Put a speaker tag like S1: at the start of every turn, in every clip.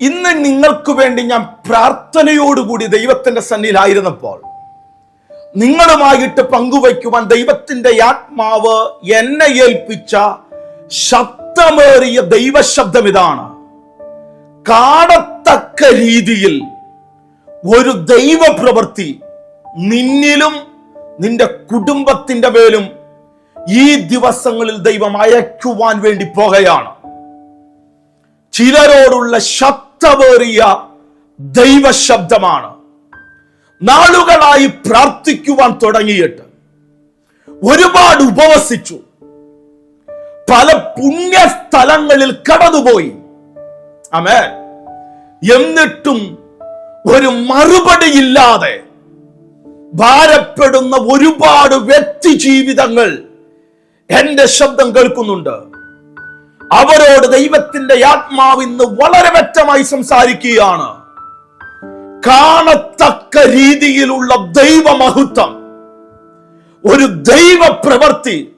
S1: ഇന്ന് നിങ്ങൾക്ക് വേണ്ടി ഞാൻ പ്രാർത്ഥനയോടുകൂടി ദൈവത്തിന്റെ സന്നിധിയിലായിരുന്നപ്പോൾ നിങ്ങളുമായിട്ട് പങ്കുവയ്ക്കുവാൻ ദൈവത്തിന്റെ ആത്മാവ് എന്നെ ഏൽപ്പിച്ച ശബ്ദമേറിയ ദൈവശബ്ദം ഇതാണ്. കാണത്തക്ക രീതിയിൽ ഒരു ദൈവ പ്രവൃത്തി നിന്നിലും നിന്റെ കുടുംബത്തിന്റെ മേലും ഈ ദിവസങ്ങളിൽ ദൈവം അയക്കുവാൻ വേണ്ടി പോകുകയാണ്. ചിലരോടുള്ള ശബ്ദമേറിയ ദൈവശബ്ദമാണ്. നാളുകളായി പ്രാർത്ഥിക്കുവാൻ തുടങ്ങിയിട്ട് ഒരുപാട് ഉപവസിച്ചു. പല പുണ്യ സ്ഥലങ്ങളിൽ കടന്നുപോയി. അമേ എന്നിട്ടും ഒരു മറുപടി ഇല്ലാതെ ഭാരപ്പെടുന്ന ഒരുപാട് വ്യക്തി ജീവിതങ്ങൾ എന്റെ ശബ്ദം കേൾക്കുന്നുണ്ട്. അവരോട് ദൈവത്തിന്റെ ആത്മാവ് ഇന്ന് വളരെ വ്യക്തമായി സംസാരിക്കുകയാണ്. കാണത്തക്ക രീതിയിലുള്ള ദൈവമഹത്വം. ഒരു ദൈവ പ്രവൃത്തി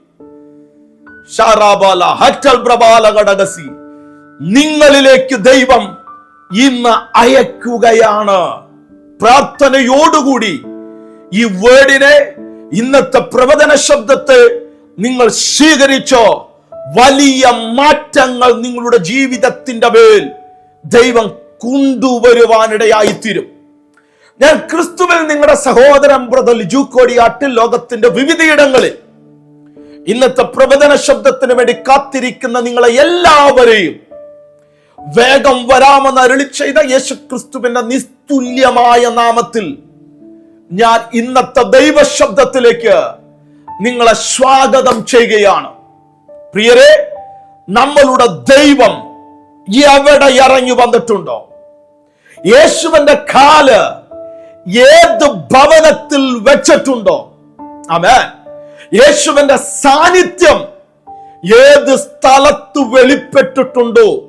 S1: നിങ്ങളിലേക്ക് ദൈവം ഇന്ന് അയക്കുകയാണ്. പ്രാർത്ഥനയോടുകൂടി ഈ വേർഡിനെ ഇന്നത്തെ പ്രവചന ശബ്ദത്തെ നിങ്ങൾ സ്വീകരിച്ചോ? വലിയ മാറ്റങ്ങൾ നിങ്ങളുടെ ജീവിതത്തിന്റെ മേൽ ദൈവം കൊണ്ടുവരുവാനിടയായിത്തീരും. ഞാൻ ക്രിസ്തുവിൽ നിങ്ങളുടെ സഹോദരൻ ബ്രദർ ലിജു കോടിയാട്ടിൽ ലോകത്തിന്റെ വിവിധയിടങ്ങളിൽ ഇന്നത്തെ പ്രവചന ശബ്ദത്തിന് വേണ്ടി കാത്തിരിക്കുന്ന നിങ്ങളെ എല്ലാവരെയും വേഗം വരാമെന്ന് അരുളി ചെയ്ത യേശു ക്രിസ്തുവിന്റെ നിസ്തുല്യമായ നാമത്തിൽ ഞാൻ ഇന്നത്തെ ദൈവശബ്ദത്തിലേക്ക് നിങ്ങളെ സ്വാഗതം ചെയ്യുകയാണ്. പ്രിയരെ നമ്മളുടെ ദൈവം എവിടെ ഇറങ്ങി വന്നിട്ടുണ്ടോ? യേശുവിന്റെ കാൽ ഏത് ഭവനത്തിൽ വെച്ചിട്ടുണ്ടോ? ആമേൻ. യേശുവിന്റെ സാന്നിധ്യം ഏത് സ്ഥലത്ത് വെളിപ്പെട്ടിട്ടുണ്ടോ?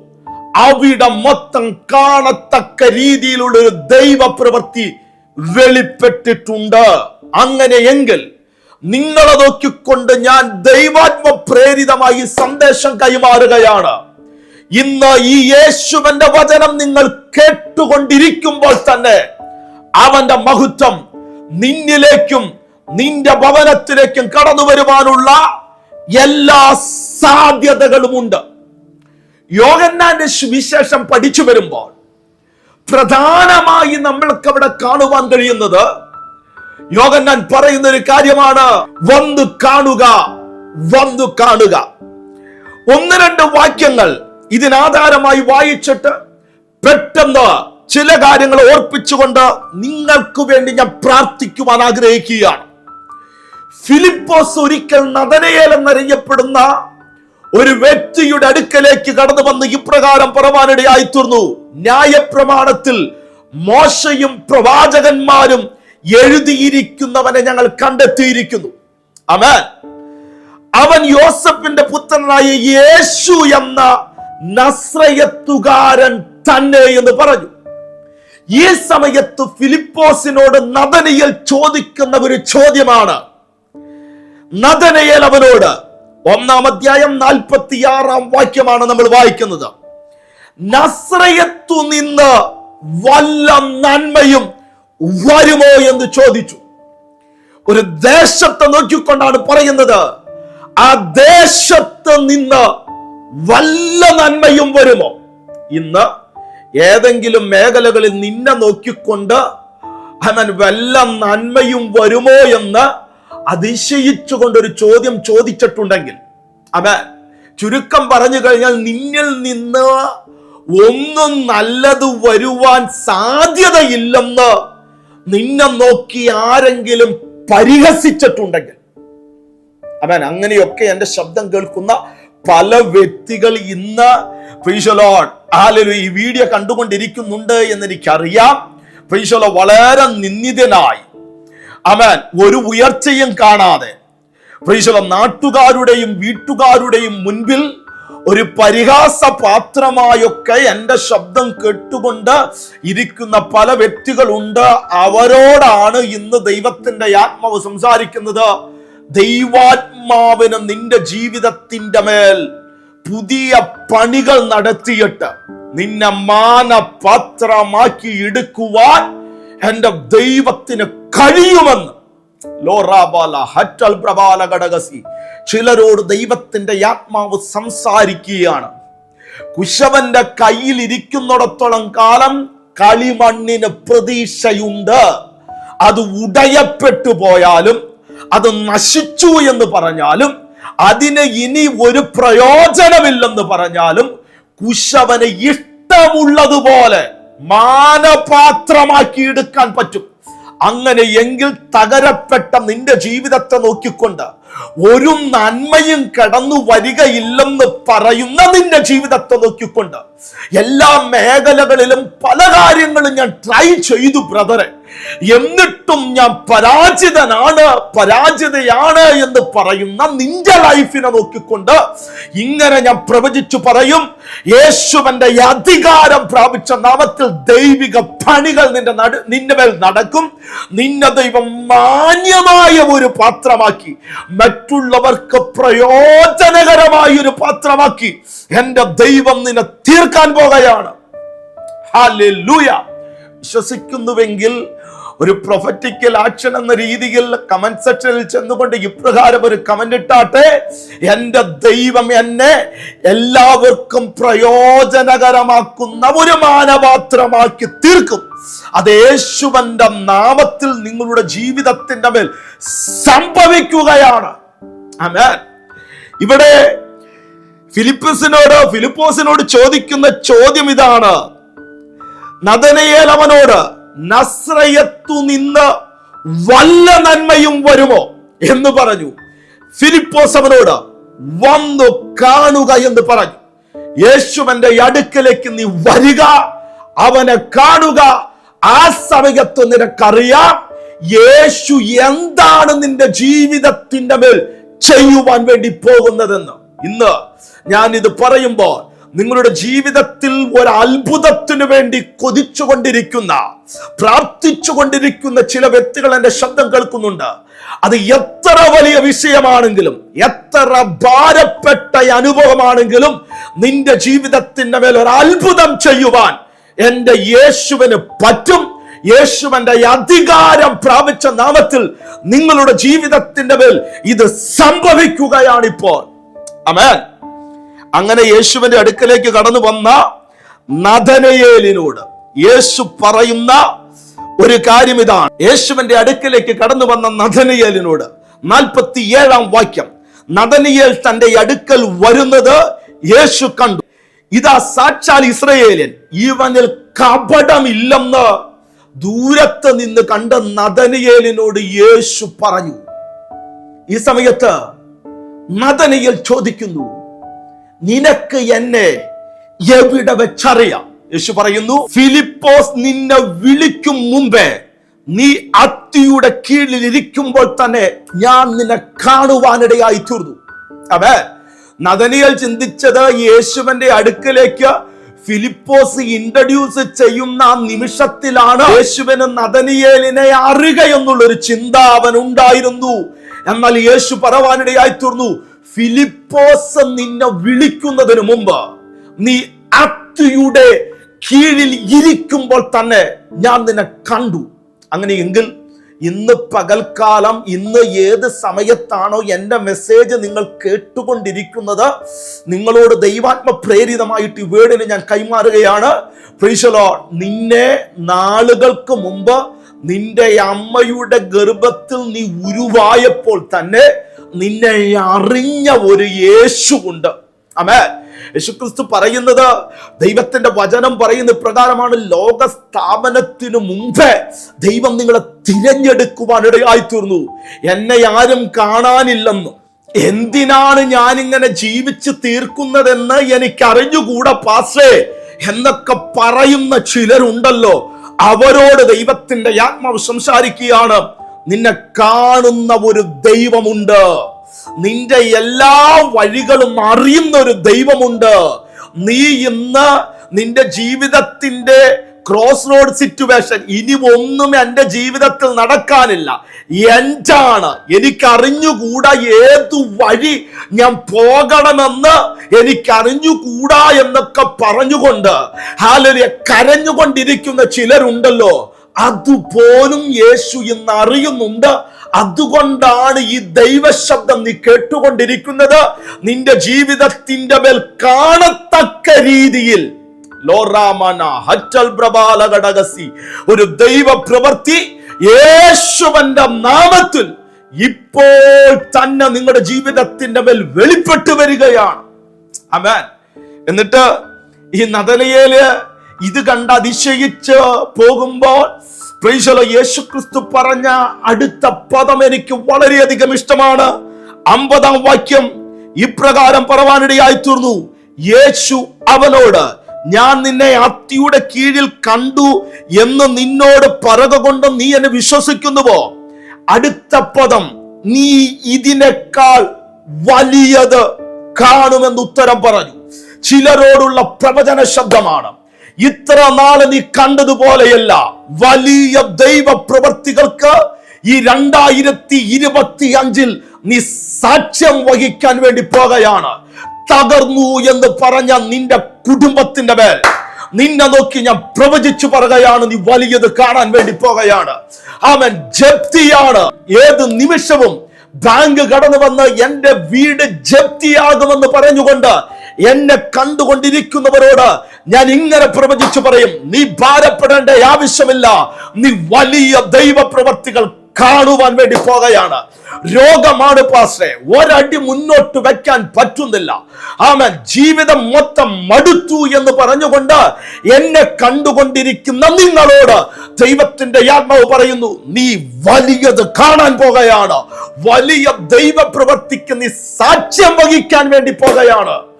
S1: അവിടെ മൊത്തം കാണത്തക്ക രീതിയിലുള്ള ഒരു ദൈവ പ്രവൃത്തി വെളിപ്പെട്ടിട്ടുണ്ട് അങ്ങനെയെങ്കിൽ നിങ്ങളെ നോക്കിക്കൊണ്ട് ഞാൻ ദൈവാത്മ പ്രേരിതമായി സന്ദേശം കൈമാറുകയാണ്. ഇന്ന് ഈ യേശുവിന്റെ വചനം നിങ്ങൾ കേട്ടുകൊണ്ടിരിക്കുമ്പോൾ തന്നെ അവന്റെ മഹത്വം നിന്നിലേക്കും നിന്റെ ഭവനത്തിലേക്കും കടന്നു വരുവാനുള്ള എല്ലാ സാധ്യതകളുമുണ്ട്. യോഗന്നാന്റെ സുവിശേഷം പഠിച്ചു വരുമ്പോൾ പ്രധാനമായി നമ്മൾക്ക് അവിടെ കാണുവാൻ കഴിയുന്നത് യോഗന്നാൻ പറയുന്ന ഒരു കാര്യമാണ്. വന്നു കാണുക വന്നു കാണുക. ഒന്ന് രണ്ട് വാക്യങ്ങൾ ഇതിനാധാരമായി വായിച്ചിട്ട് പെട്ടെന്ന് ചില കാര്യങ്ങൾ ഓർപ്പിച്ചുകൊണ്ട് നിങ്ങൾക്ക് വേണ്ടി ഞാൻ പ്രാർത്ഥിക്കുവാൻ ആഗ്രഹിക്കുകയാണ്. ഫിലിപ്പോസ് ഒരിക്കൽ നദനയേൽ എന്നറിയപ്പെടുന്ന ഒരു വ്യക്തിയുടെ അടുക്കലേക്ക് കടന്നു വന്ന് ഇപ്രകാരം പറവാനിടയായി തീർന്നു ന്യായപ്രമാണത്തിൽ മോശയും പ്രവാചകന്മാരും എഴുതിയിരിക്കുന്നവനെ ഞങ്ങൾ കണ്ടെത്തിയിരിക്കുന്നു. അവൻ അവൻ യോസഫിന്റെ പുത്രനായ യേശു എന്ന നസ്രയത്തുകാരൻ തന്നെ എന്ന് പറഞ്ഞു. ഈ സമയത്ത് ഫിലിപ്പോസിനോട് നദനയിൽ ചോദിക്കുന്ന ഒരു ചോദ്യമാണ്. നദനയേൽ അവനോട് ഒന്നാം അധ്യായം നാൽപ്പത്തിയാറാം വാക്യമാണ് നമ്മൾ വായിക്കുന്നത്. നസ്രയത്തു നിന്ന് വല്ല നന്മയും വരുമോ എന്ന് ചോദിച്ചു. ഒരു ദേശത്തെ നോക്കിക്കൊണ്ടാണ് പറയുന്നത് ആ ദേശത്ത് നിന്ന് വല്ല നന്മയും വരുമോ? ഇന്ന് ഏതെങ്കിലും മേഖലകളിൽ നിന്നെ നോക്കിക്കൊണ്ട് അവൻ വല്ല നന്മയും വരുമോ എന്ന് അതിശയിച്ചുകൊണ്ട് ഒരു ചോദ്യം ചോദിച്ചിട്ടുണ്ടെങ്കിൽ അവൻ ചുരുക്കം പറഞ്ഞു കഴിഞ്ഞാൽ നിന്നിൽ നിന്ന് ഒന്നും നല്ലത് വരുവാൻ സാധ്യതയില്ലെന്ന് നിന്നെ നോക്കി ആരെങ്കിലും പരിഹസിച്ചിട്ടുണ്ടെങ്കിൽ. അവൻ അങ്ങനെയൊക്കെ എന്റെ ശബ്ദം കേൾക്കുന്ന പല വ്യക്തികൾ ഇന്ന് പ്രീശലോൺ ആലൊരു ഈ വീഡിയോ കണ്ടുകൊണ്ടിരിക്കുന്നുണ്ട് എന്ന് എനിക്കറിയാം പ്രീശലോ വളരെ നിന്ദിതനായി. അവൻ ഒരു ഉയർച്ചയും കാണാതെ. പ്രീശലോ നാട്ടുകാരുടെയും വീട്ടുകാരുടെയും മുൻപിൽ ഒരു പരിഹാസ പാത്രമായൊക്കെ എന്റെ ശബ്ദം കേട്ടുകൊണ്ട് ഇരിക്കുന്ന പല വ്യക്തികളുണ്ട്. അവരോടാണ് ഇന്ന് ദൈവത്തിന്റെ ആത്മാവ് സംസാരിക്കുന്നത്. ദൈവാത്മാവിന് നിന്റെ ജീവിതത്തിന്റെ മേൽ പുതിയ പണികൾ നടത്തിയിട്ട് നിന്നെ മാനപാത്രമാക്കി എടുക്കുവാൻ എന്റെ ദൈവത്തിന് കഴിയുമെന്ന് ചിലരോട് ദൈവത്തിന്റെ ആത്മാവ് സംസാരിക്കുകയാണ്. കുശവന്റെ കയ്യിൽ ഇരിക്കുന്നിടത്തോളം കാലം കളിമണ്ണിന് പ്രതീക്ഷയുണ്ട്. അത് ഉടയപ്പെട്ടു പോയാലും അത് നശിച്ചു എന്ന് പറഞ്ഞാലും അതിന് ഇനി ഒരു പ്രയോജനമില്ലെന്ന് പറഞ്ഞാലും കുശവന് ഇഷ്ടമുള്ളതുപോലെ മാനപാത്രമാക്കി എടുക്കാൻ പറ്റും. അങ്ങനെ എങ്കിൽ തകരപ്പെട്ട നിന്റെ ജീവിതത്തെ നോക്കിക്കൊണ്ട് ഒരു നന്മയും കടന്നു വരികയില്ലെന്ന് പറയുന്ന നിന്റെ ജീവിതത്തെ നോക്കിക്കൊണ്ട് എല്ലാ മേഖലകളിലും പല കാര്യങ്ങളും ഞാൻ ട്രൈ ചെയ്തു ബ്രദറെ എന്നിട്ടും ഞാൻ പരാജിതനാണ് പരാജിതയാണ് എന്ന് പറയുന്ന നിന്റെ ലൈഫിനെ നോക്കിക്കൊണ്ട് ഇങ്ങനെ ഞാൻ പ്രവചിച്ചു പറയും. യേശുവന്റെ അധികാരം പ്രാപിച്ച നാമത്തിൽ ദൈവിക പണികൾ നിന്റെ നട നിന്റെ മേൽ നടക്കും. നിന്നെ ദൈവം മാന്യമായ ഒരു പാത്രമാക്കി മറ്റുള്ളവർക്ക് പ്രയോജനകരമായ ഒരു പാത്രമാക്കി എന്റെ ദൈവം നിന്നെ തീർക്കാൻ പോകുകയാണ് വിശ്വസിക്കുന്നുവെങ്കിൽ ഒരു പ്രൊഫറ്റിക്കൽ ആക്ഷൻ എന്ന രീതിയിൽ കമന്റ് സെക്ഷനിൽ ചെന്നുകൊണ്ട് ഇപ്രകാരം ഒരു കമന്റ് ഇട്ടാട്ടെ. എന്റെ ദൈവം എന്നെ എല്ലാവർക്കും പ്രയോജനകരമാക്കുന്ന ഒരു മാനപാത്രമാക്കി തീർക്കും. അത് യേശുവന്റെ നാമത്തിൽ നിങ്ങളുടെ ജീവിതത്തിന്റെ മേൽ സംഭവിക്കുകയാണ്. ഇവിടെ ഫിലിപ്പസിനോട് ഫിലിപ്പോസിനോട് ചോദിക്കുന്ന ചോദ്യം ഇതാണ്. നദനയേൽ അവനോട് നസ്രയത്തു നിന്ന് വല്ല നന്മയും വരുമോ എന്ന് പറഞ്ഞു. ഫിലിപ്പോസ് അവനോട് വന്നു കാണുക എന്ന് പറഞ്ഞു. യേശുവന്റെ അടുക്കലേക്ക് നീ വരിക അവനെ കാണുക. ആ സമയത്ത് നിനക്കറിയാം യേശു എന്താണ് നിന്റെ ജീവിതത്തിന്റെ മേൽ ചെയ്യുവാൻ വേണ്ടി പോകുന്നതെന്ന്. ഇന്ന് ഞാൻ ഇത് പറയുമ്പോൾ നിങ്ങളുടെ ജീവിതത്തിൽ ഒരു അത്ഭുതത്തിനു വേണ്ടി കൊതിച്ചുകൊണ്ടിരിക്കുന്ന പ്രാർത്ഥിച്ചുകൊണ്ടിരിക്കുന്ന ചില വ്യക്തികൾ എന്റെ ശബ്ദം കേൾക്കുന്നുണ്ട്. അത് എത്ര വലിയ വിഷയമാണെങ്കിലും എത്ര ഭാരപ്പെട്ട അനുഭവമാണെങ്കിലും നിന്റെ ജീവിതത്തിന്റെ മേൽ ഒരു അത്ഭുതം ചെയ്യുവാൻ എന്റെ യേശുവിന് പറ്റും. യേശുവന്റെ അധികാരം പ്രാപിച്ച നാമത്തിൽ നിങ്ങളുടെ ജീവിതത്തിന്റെ മേൽ ഇത് സംഭവിക്കുകയാണിപ്പോൾ. അമേൻ അങ്ങനെ യേശുവിന്റെ അടുക്കലേക്ക് കടന്നു വന്ന നദനയേലിനോട് യേശു പറയുന്ന ഒരു കാര്യം ഇതാണ്. യേശുവിന്റെ അടുക്കലേക്ക് കടന്നു വന്ന നഥനയേലിനോട് നാൽപ്പത്തി ഏഴാം വാക്യം. നദനിയേൽ തന്റെ അടുക്കൽ വരുന്നത് യേശു കണ്ടു. ഇതാ സാക്ഷാൽ ഇസ്രയേലിയൻ ഇവനിൽ കപടമില്ലെന്ന് ദൂരത്ത് നിന്ന് കണ്ട നദനിയേലിനോട് യേശു പറഞ്ഞു. ഈ സമയത്ത് നദനിയേൽ ചോദിക്കുന്നു നിനക്ക് എന്നെ എവിടെ വെച്ചറിയാം? യേശു പറയുന്നു ഫിലിപ്പോസ് നിന്നെ വിളിക്കും മുമ്പേ നീ അത്തിയുടെ കീഴിൽ ഇരിക്കുമ്പോൾ തന്നെ ഞാൻ നിന്നെ കാണുവാനിടയായി തീർന്നു. അവേ നദനിയൽ ചിന്തിച്ചത് യേശുവിന്റെ അടുക്കലേക്ക് ഫിലിപ്പോസ് ഇൻട്രഡ്യൂസ് ചെയ്യുന്ന ആ നിമിഷത്തിലാണ് യേശുവിന് നദനിയേലിനെ അറിയുക എന്നുള്ളൊരു ചിന്ത അവൻ ഉണ്ടായിരുന്നു. എന്നാൽ യേശു പറവാനിടയായി തീർന്നു. ഫിലിപ്പോസ് നിന്നെ വിളിക്കുന്നതിന് മുമ്പ് നീ അത്തിയുടെ കീഴിൽ ഇരിക്കുമ്പോൾ തന്നെ ഞാൻ നിന്നെ കണ്ടു. അങ്ങനെയെങ്കിൽ ഇന്ന് പകൽക്കാലം ഇന്ന് ഏത് സമയത്താണോ എന്റെ മെസ്സേജ് നിങ്ങൾ കേട്ടുകൊണ്ടിരിക്കുന്നത് നിങ്ങളോട് ദൈവാത്മ പ്രേരിതമായിട്ട് ഈ വേടിന് ഞാൻ കൈമാറുകയാണ്. പ്രീശലോ നിന്നെ നാളുകൾക്ക് മുമ്പ് നിന്റെ അമ്മയുടെ ഗർഭത്തിൽ നീ ഉരുവായപ്പോൾ തന്നെ നിന്നെ അറിഞ്ഞ ഒരു യേശു ഉണ്ട് അമേ യേശുക്രിസ്തു പറയുന്നത് ദൈവത്തിന്റെ വചനം പറയുന്ന പ്രകാരമാണ് ലോക സ്ഥാപനത്തിനു മുമ്പേ ദൈവം നിങ്ങളെ തിരഞ്ഞെടുക്കുവാൻ ഇടയായി തീർന്നു എന്നെ ആരും കാണാനില്ലെന്നും. എന്തിനാണ് ഞാൻ ഇങ്ങനെ ജീവിച്ച് തീർക്കുന്നതെന്ന് എനിക്ക് അറിഞ്ഞുകൂടാ പാസേ എന്നൊക്കെ പറയുന്ന ചിലരുണ്ടല്ലോ. അവരോട് ദൈവത്തിന്റെ ആത്മാവ് സംസാരിക്കുകയാണ്. നിന്നെ കാണുന്ന ഒരു ദൈവമുണ്ട്. നിന്റെ എല്ലാ വഴികളും അറിയുന്ന ഒരു ദൈവമുണ്ട്. നീ ഇന്ന് നിന്റെ ജീവിതത്തിന്റെ ക്രോസ് റോഡ് സിറ്റുവേഷൻ ഇനി ഒന്നും എന്റെ ജീവിതത്തിൽ നടക്കാനില്ല. എന്റാണ് എനിക്കറിഞ്ഞുകൂടാ ഏതു വഴി ഞാൻ പോകണമെന്ന് എനിക്കറിഞ്ഞുകൂടാ എന്നൊക്കെ പറഞ്ഞുകൊണ്ട് ഹാലലിയ കരഞ്ഞുകൊണ്ടിരിക്കുന്ന ചിലരുണ്ടല്ലോ. അതുപോലും യേശു ഇന്ന് അറിയുന്നുണ്ട് അതുകൊണ്ടാണ് ഈ ദൈവശബ്ദം നീ കേട്ടുകൊണ്ടിരിക്കുന്നത്. നിന്റെ ജീവിതത്തിന്റെ മേൽ കാണത്തക്ക രീതിയിൽ ഒരു ദൈവ പ്രവൃത്തി യേശുവന്റെ നാമത്തിൽ ഇപ്പോൾ തന്നെ നിങ്ങളുടെ ജീവിതത്തിന്റെ മേൽ വെളിപ്പെട്ടു വരികയാണ്. അമേൻ എന്നിട്ട് ഈ നദലയേൽ ഇത് കണ്ട് അതിശയിച്ച് പോകുമ്പോൾ പ്രീശല യേശുക്രിസ്തു പറഞ്ഞ അടുത്ത പദം എനിക്ക് വളരെയധികം ഇഷ്ടമാണ്. അമ്പതാം വാക്യം ഇപ്രകാരം പറവാനിടയായി തീർന്നു. യേശു അവനോട് ഞാൻ നിന്നെ അത്തിയുടെ കീഴിൽ കണ്ടു എന്ന് നിന്നോട് പറക കൊണ്ട് നീ എന്നെ വിശ്വസിക്കുന്നുവോ? അടുത്ത പദം നീ ഇതിനേക്കാൾ വലിയത് കാണുമെന്ന് ഉത്തരം പറഞ്ഞു. ചിലരോടുള്ള പ്രവചന ശബ്ദമാണ്. ഇത്ര നാളെ നീ കണ്ടതുപോലെയല്ല. വലിയ ദൈവ പ്രവർത്തികൾക്ക് ഈ രണ്ടായിരത്തി ഇരുപത്തി അഞ്ചിൽ നീ സാക്ഷ്യം വഹിക്കാൻ വേണ്ടി പോകുകയാണ്. തകർന്നു എന്ന് പറഞ്ഞ നിന്റെ കുടുംബത്തിന്റെ മേൽ. നിന്നെ നോക്കി ഞാൻ പ്രവചിച്ചു പറയുകയാണ് നീ വലിയത് കാണാൻ വേണ്ടി പോകുകയാണ്. അവൻ ജപ്തിയാണ്. ഏത് നിമിഷവും ബാങ്ക് കടന്നു വന്ന് എന്റെ വീട് ജപ്തിയാകുമെന്ന് പറഞ്ഞുകൊണ്ട് എന്നെ കണ്ടുകൊണ്ടിരിക്കുന്നവരോട് ഞാൻ ഇങ്ങനെ പ്രവചിച്ചു പറയും നീ ഭാരപ്പെടേണ്ട ആവശ്യമില്ല. നീ വലിയ ദൈവ പ്രവർത്തികൾ കാണുവാൻ വേണ്ടി പോകുകയാണ്. രോഗമാണ് പാസ്റ്റേ ഒരടി മുന്നോട്ട് വെക്കാൻ പറ്റുന്നില്ല. ആമ ജീവിതം മൊത്തം മടുത്തു എന്ന് പറഞ്ഞുകൊണ്ട് എന്നെ കണ്ടുകൊണ്ടിരിക്കുന്ന നിങ്ങളോട് ദൈവത്തിന്റെ ആത്മാവ് പറയുന്നു നീ വലിയത് കാണാൻ പോകുകയാണ്. വലിയ ദൈവ പ്രവർത്തിക്ക് നീ സാക്ഷ്യം വഹിക്കാൻ വേണ്ടി പോകുകയാണ്.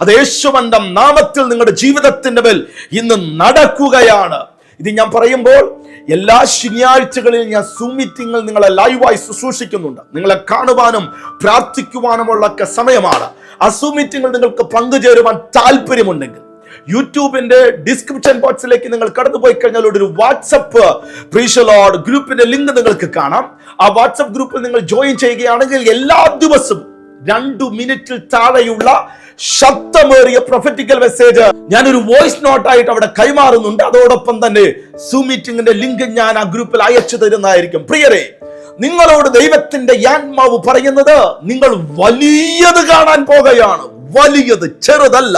S1: അത് യേശുവന്റെ നാമത്തിൽ നിങ്ങളുടെ ജീവിതത്തിന്റെ മേൽ ഇന്ന് നടക്കുകയാണ്. ഇത് ഞാൻ പറയുമ്പോൾ എല്ലാ ശനിയാഴ്ചകളിലും ഞാൻ സൂം മീറ്റിങ്ങൾ നിങ്ങളെ ലൈവായി ശുശ്രൂഷിക്കുന്നുണ്ട്. നിങ്ങളെ കാണുവാനും പ്രാർത്ഥിക്കുവാനുമുള്ള ഒക്കെ സമയമാണ്. ആ സൂം മീറ്റിങ്ങിൽ നിങ്ങൾക്ക് പങ്കുചേരുവാൻ താല്പര്യമുണ്ടെങ്കിൽ യൂട്യൂബിന്റെ ഡിസ്ക്രിപ്ഷൻ ബോക്സിലേക്ക് നിങ്ങൾ കടന്നു പോയി കഴിഞ്ഞാൽ ഒരു വാട്സപ്പ് പ്രീഷലോഡ് ഗ്രൂപ്പിന്റെ ലിങ്ക് നിങ്ങൾക്ക് കാണാം. ആ വാട്സപ്പ് ഗ്രൂപ്പിൽ നിങ്ങൾ ജോയിൻ ചെയ്യുകയാണെങ്കിൽ എല്ലാ ദിവസവും രണ്ടു മിനിറ്റിൽ താഴെയുള്ള ശബ്ദമേറിയ പ്രൊഫറ്റിക്കൽ മെസ്സേജ് ഞാൻ ഒരു വോയിസ് നോട്ട് ആയിട്ട് അവിടെ കൈമാറുന്നുണ്ട്. അതോടൊപ്പം തന്നെ സൂം മീറ്റിംഗിന്റെ ലിങ്ക് ഞാൻ ആ ഗ്രൂപ്പിൽ അയച്ചു തരുന്നതായിരിക്കും. പ്രിയരെ നിങ്ങളോട് ദൈവത്തിന്റെ ആത്മാവ് പറയുന്നത് നിങ്ങൾ വലിയത് കാണാൻ പോകുകയാണ്. വലിയത് ചെറുതല്ല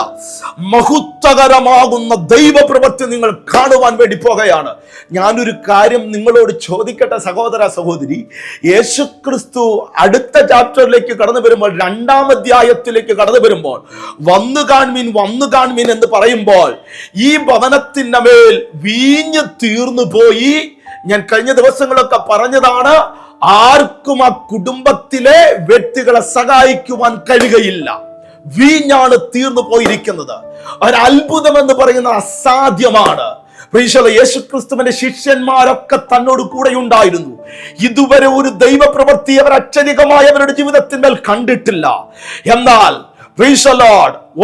S1: മഹുത്തകരമാകുന്ന ദൈവപ്രവൃത്തി നിങ്ങൾ കാണുവാൻ വേണ്ടി പോകുകയാണ്. ഞാനൊരു കാര്യം നിങ്ങളോട് ചോദിക്കട്ടെ സഹോദര സഹോദരി. യേശുക്രിസ്തു അടുത്ത ചാപ്റ്ററിലേക്ക് കടന്നു വരുമ്പോൾ രണ്ടാം അധ്യായത്തിലേക്ക് കടന്നു വരുമ്പോൾ വന്നു കാൺമീൻ വന്നു കാൺമീൻ എന്ന് പറയുമ്പോൾ ഈ ഭവനത്തിന്റെ മേൽ വീഞ്ഞു തീർന്നു പോയി. ഞാൻ കഴിഞ്ഞ ദിവസങ്ങളൊക്കെ പറഞ്ഞതാണ് ആർക്കും ആ കുടുംബത്തിലെ വ്യക്തികളെ സഹായിക്കുവാൻ കഴിയുകയില്ല. വീഞ്ഞാണ് തീർന്നു പോയിരിക്കുന്നത്. ഒരത്ഭുതം എന്ന് പറയുന്നത് അസാധ്യമാണ്. പ്രീശല യേശുക്രിസ്തുവിന്റെ ശിഷ്യന്മാരൊക്കെ തന്നോട് കൂടെ ഉണ്ടായിരുന്നു. ഇതുവരെ ഒരു ദൈവപ്രവൃത്തി അവർ അച്ചധികമായി അവരുടെ ജീവിതത്തിന്മേൽ കണ്ടിട്ടില്ല. എന്നാൽ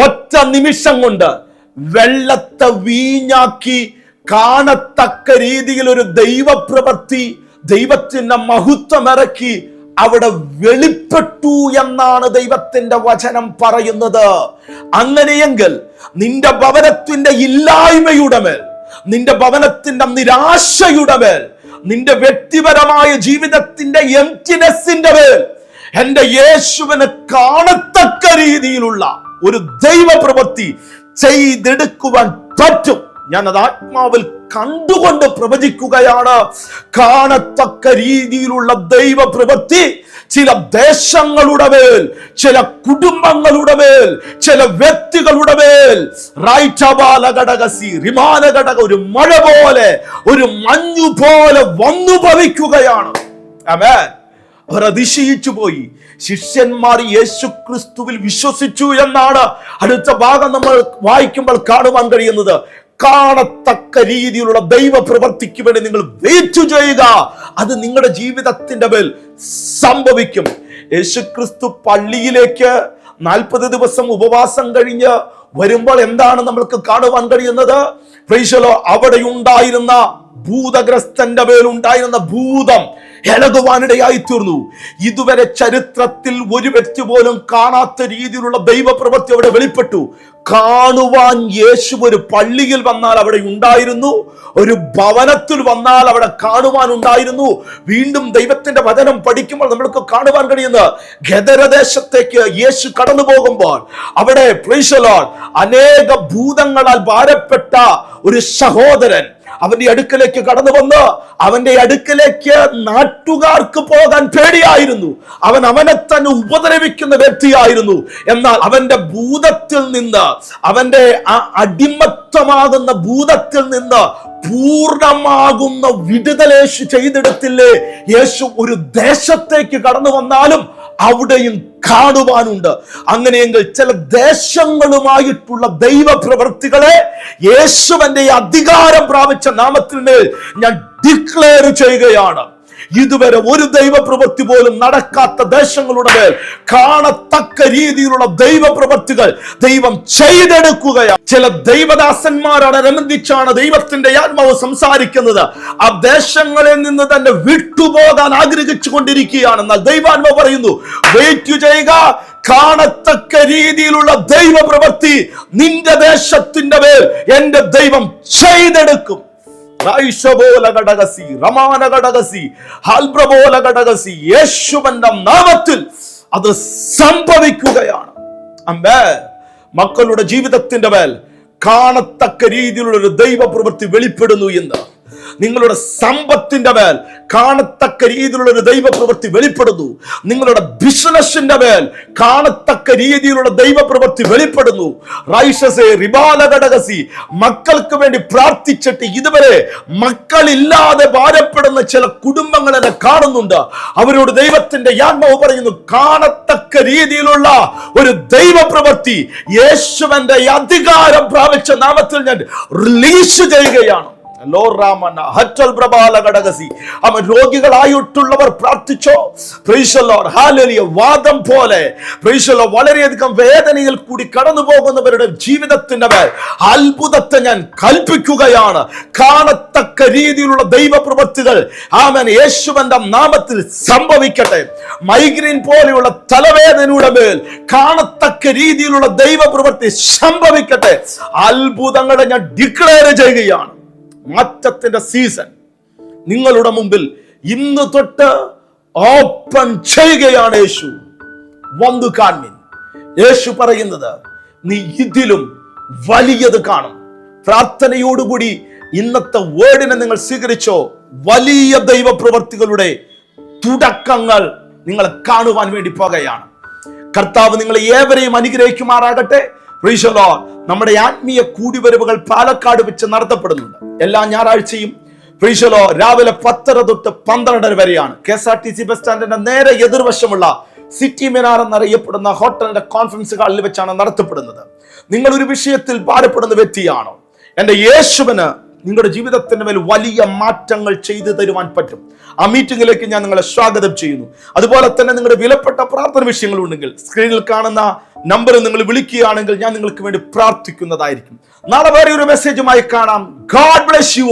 S1: ഒറ്റ നിമിഷം കൊണ്ട് വെള്ളത്തെ വീഞ്ഞാക്കി കാണത്തക്ക രീതിയിൽ ഒരു ദൈവപ്രവൃത്തി ദൈവത്തിന്റെ മഹത്വം ഇറക്കി അവിടെ വെളിപ്പെട്ടു എന്നാണ് ദൈവത്തിന്റെ വചനം പറയുന്നത്. അങ്ങനെയെങ്കിൽ നിന്റെ ഭവനത്തിന്റെ ഇല്ലായ്മയുടെ മേൽ നിന്റെ ഭവനത്തിന്റെ നിരാശയുടെ മേൽ നിന്റെ വ്യക്തിപരമായ ജീവിതത്തിന്റെ എംറ്റിനെസിന്റെ മേൽ എന്റെ യേശുവിന് കാണത്തക്ക രീതിയിലുള്ള ഒരു ദൈവപ്രവൃത്തി ചെയ്തെടുക്കുവാൻ പറ്റും. ഞാൻ അത് ആത്മാവിൽ കണ്ടുകൊണ്ട് പ്രവചിക്കുകയാണ്. കാണത്തക്ക രീതിയിലുള്ള ദൈവ പ്രവൃത്തി ചില ദേശങ്ങളുടെ മേൽ ചില കുടുംബങ്ങളുടെ മേൽ ചില വ്യക്തികളുടെ മേൽ. റൈറ്റബാല ഘടകസി റിമാന ഘടക ഒരു മഴ പോലെ ഒരു മഞ്ഞു പോലെ വന്നു ഭവിക്കുകയാണ് അവർ അതിശയിച്ചു പോയി. ശിഷ്യന്മാർ യേശു ക്രിസ്തുവിൽ വിശ്വസിച്ചു എന്നാണ് അടുത്ത ഭാഗം നമ്മൾ വായിക്കുമ്പോൾ കാണുവാൻ കഴിയുന്നത്. കാണത്തക്ക രീതിയിലുള്ള ദൈവ പ്രവർത്തിക്ക് വേണ്ടി നിങ്ങൾ വെയിറ്റ് ചെയ്യുക. അത് നിങ്ങളുടെ ജീവിതത്തിന്റെ മേൽ സംഭവിക്കും. യേശുക്രിസ്തു പള്ളിയിലേക്ക് നാൽപ്പത് ദിവസം ഉപവാസം കഴിഞ്ഞ് വരുമ്പോൾ എന്താണ് നമ്മൾക്ക് കാണുവാൻ കഴിയുന്നത്? അവിടെ ഉണ്ടായിരുന്ന ഭൂതഗ്രസ്തന്റെ മേലുണ്ടായിരുന്ന ഭൂതം ഇളകുവാനിടയായി തീർന്നു. ഇതുവരെ ചരിത്രത്തിൽ ഒരു വ്യക്തി പോലും കാണാത്ത രീതിയിലുള്ള ദൈവപ്രവൃത്തി അവിടെ വെളിപ്പെട്ടു. കാണുവാൻ യേശു ഒരു പള്ളിയിൽ വന്നാൽ അവിടെ ഉണ്ടായിരുന്നു. ഒരു ഭവനത്തിൽ വന്നാൽ അവിടെ കാണുവാൻ ഉണ്ടായിരുന്നു. വീണ്ടും ദൈവത്തിന്റെ വചനം പഠിക്കുമ്പോൾ നമ്മൾക്ക് കാണുവാൻ കഴിയുന്ന ഖദരദേശത്തേക്ക് യേശു കടന്നു പോകുമ്പോൾ അവിടെ അനേക ഭൂതങ്ങളാൽ ഭാരപ്പെട്ട ഒരു സഹോദരൻ അവന്റെ അടുക്കലേക്ക് കടന്നു വന്ന് അവന്റെ അടുക്കലേക്ക് നാട്ടുകാർക്ക് പോകാൻ പേടിയായിരുന്നു. അവൻ അവനെ തന്നെ ഉപദ്രവിക്കുന്ന വ്യക്തിയായിരുന്നു. എന്നാൽ അവന്റെ ഭൂതത്തിൽ നിന്ന് അവന്റെ ആ അടിമത്തമാകുന്ന ഭൂതത്തിൽ നിന്ന് പൂർണമാകുന്ന വിടുതലേശു ചെയ്തെടുത്തില്ലേ? യേശു ഒരു ദേശത്തേക്ക് കടന്നു വന്നാലും അവിടെയും കാണുവാനുണ്ട്. അങ്ങനെയെങ്കിൽ ചില ദേശങ്ങളുമായിട്ടുള്ള ദൈവ പ്രവൃത്തികളെ യേശുവന്റെ അധികാരം പ്രാപിച്ച നാമത്തിൽ ഞാൻ ഡിക്ലെയർ ചെയ്യുകയാണ്. ഇതുവരെ ഒരു ദൈവ പ്രവൃത്തി പോലും നടക്കാത്ത ദേശങ്ങളുടെ മേൽ കാണത്തക്ക രീതിയിലുള്ള ദൈവ പ്രവൃത്തികൾ ദൈവം ചെയ്തെടുക്കുകയാണ്. ചില ദൈവദാസന്മാരാണ് അനുബന്ധിച്ചാണ് ദൈവത്തിന്റെ ആത്മാവ് സംസാരിക്കുന്നത്. ആ ദേശങ്ങളിൽ നിന്ന് തന്നെ വിട്ടുപോകാൻ ആഗ്രഹിച്ചു കൊണ്ടിരിക്കുകയാണ്. എന്നാൽ ദൈവാത്മാവ് പറയുന്നു വെയിറ്റ് ചെയ്യുക. കാണത്തക്ക രീതിയിലുള്ള ദൈവ പ്രവൃത്തി നിന്റെ ദേശത്തിന്റെ മേൽ എന്റെ ദൈവം ചെയ്തെടുക്കും. റൈഷബോല ഘടകസി റമാന ഘടകസി ഹൽബ്രബോല ഘടകസി യേശുവന്റെ നാമത്തിൽ അത് സംഭവിക്കുകയാണ്. അമ്പേ മക്കളുടെ ജീവിതത്തിന്റെ മേൽ കാണത്തക്ക രീതിയിലുള്ള ഒരു ദൈവ പ്രവൃത്തി വെളിപ്പെടുന്നു എന്ന്. നിങ്ങളുടെ സമ്പത്തിന്റെ മേൽ കാണത്തക്ക രീതിയിലുള്ള ഒരു ദൈവ പ്രവൃത്തി വെളിപ്പെടുന്നു. നിങ്ങളുടെ ബിസിനസിന്റെ മേൽ കാണത്തക്ക രീതിയിലുള്ള ദൈവ പ്രവൃത്തി വെളിപ്പെടുന്നു. റൈഷസേ റിബാല ഘടകസി മക്കൾക്ക് വേണ്ടി പ്രാർത്ഥിച്ചിട്ട് ഇതുവരെ മക്കളില്ലാതെ ഭാരപ്പെടുന്ന ചില കുടുംബങ്ങൾ എന്നെ കാണുന്നുണ്ട്. അവരോട് ദൈവത്തിന്റെ ആത്മാവ് പറയുന്നു കാണത്തക്ക രീതിയിലുള്ള ഒരു ദൈവ പ്രവൃത്തി യേശുവന്റെ അധികാരം പ്രാപിച്ച നാമത്തിൽ ഞാൻ റിലീസ് ചെയ്യുകയാണ്. അവൻ രോഗികളായിട്ടുള്ളവർ പ്രാർത്ഥിച്ചോ? വാദം പോലെ. വളരെയധികം വേദനയിൽ കൂടി കടന്നു പോകുന്നവരുടെ ജീവിതത്തിന്റെ മേൽ അത്ഭുതത്തെ ഞാൻ കൽപ്പിക്കുകയാണ്. കാണത്തക്ക രീതിയിലുള്ള ദൈവപ്രവൃത്തികൾ ആമൻ. യേശുവന്റെ നാമത്തിൽ സംഭവിക്കട്ടെ. മൈഗ്രെയിൻ പോലെയുള്ള തലവേദനയുടെ മേൽ കാണത്തക്ക രീതിയിലുള്ള ദൈവപ്രവൃത്തി സംഭവിക്കട്ടെ. അത്ഭുതങ്ങളെ ഞാൻ ഡിക്ലെയർ ചെയ്യുകയാണ്. മാറ്റത്തിന്റെ സീസൺ നിങ്ങളുടെ മുമ്പിൽ ഇന്ന് തൊട്ട് ഓപ്പൺ ചെയ്യുകയാണ് യേശു. വന്നു കാൺമിൻ യേശു പറയുന്നത് നീ ഇതിലും വലിയത് കാണും. പ്രാർത്ഥനയോടുകൂടി ഇന്നത്തെ വേർഡിനെ നിങ്ങൾ സ്വീകരിച്ചോ. വലിയ ദൈവ പ്രവർത്തികളുടെ തുടക്കങ്ങൾ നിങ്ങളെ കാണുവാൻ വേണ്ടി പോകുകയാണ്. കർത്താവ് നിങ്ങളെ ഏവരെയും അനുഗ്രഹിക്കുമാറാകട്ടെ. Lord. നമ്മുടെ ആത്മീയ കൂടിവരവുകൾ പാലക്കാട് വെച്ച് നടത്തപ്പെടുന്നുണ്ട്. എല്ലാ ഞായറാഴ്ചയും പ്രീശലോ രാവിലെ പത്തര തൊട്ട് പന്ത്രണ്ടര വരെയാണ് K S R T C bus സ്റ്റാൻഡിന്റെ നേരെ എതിർവശമുള്ള സിറ്റി മിനാർ എന്നറിയപ്പെടുന്ന ഹോട്ടലിന്റെ കോൺഫറൻസ് ഹാളിൽ വെച്ചാണ് നടത്തപ്പെടുന്നത്. നിങ്ങൾ ഒരു വിഷയത്തിൽ ഭാരപ്പെടുന്ന വ്യക്തിയാണോ? എന്റെ യേശുവിന് നിങ്ങളുടെ ജീവിതത്തിന്റെ മേൽ വലിയ മാറ്റങ്ങൾ ചെയ്തു തരുവാൻ പറ്റും. ആ മീറ്റിംഗിലേക്ക് ഞാൻ നിങ്ങളെ സ്വാഗതം ചെയ്യുന്നു. അതുപോലെ തന്നെ നിങ്ങളുടെ വിലപ്പെട്ട പ്രാർത്ഥന വിഷയങ്ങളുണ്ടെങ്കിൽ സ്ക്രീനിൽ കാണുന്ന നമ്പർ നിങ്ങൾ വിളിക്കുകയാണെങ്കിൽ ഞാൻ നിങ്ങൾക്ക് വേണ്ടി പ്രാർത്ഥിക്കുന്നതായിരിക്കും. നാളെ വേറെ ഒരു മെസ്സേജുമായി കാണാം. God bless you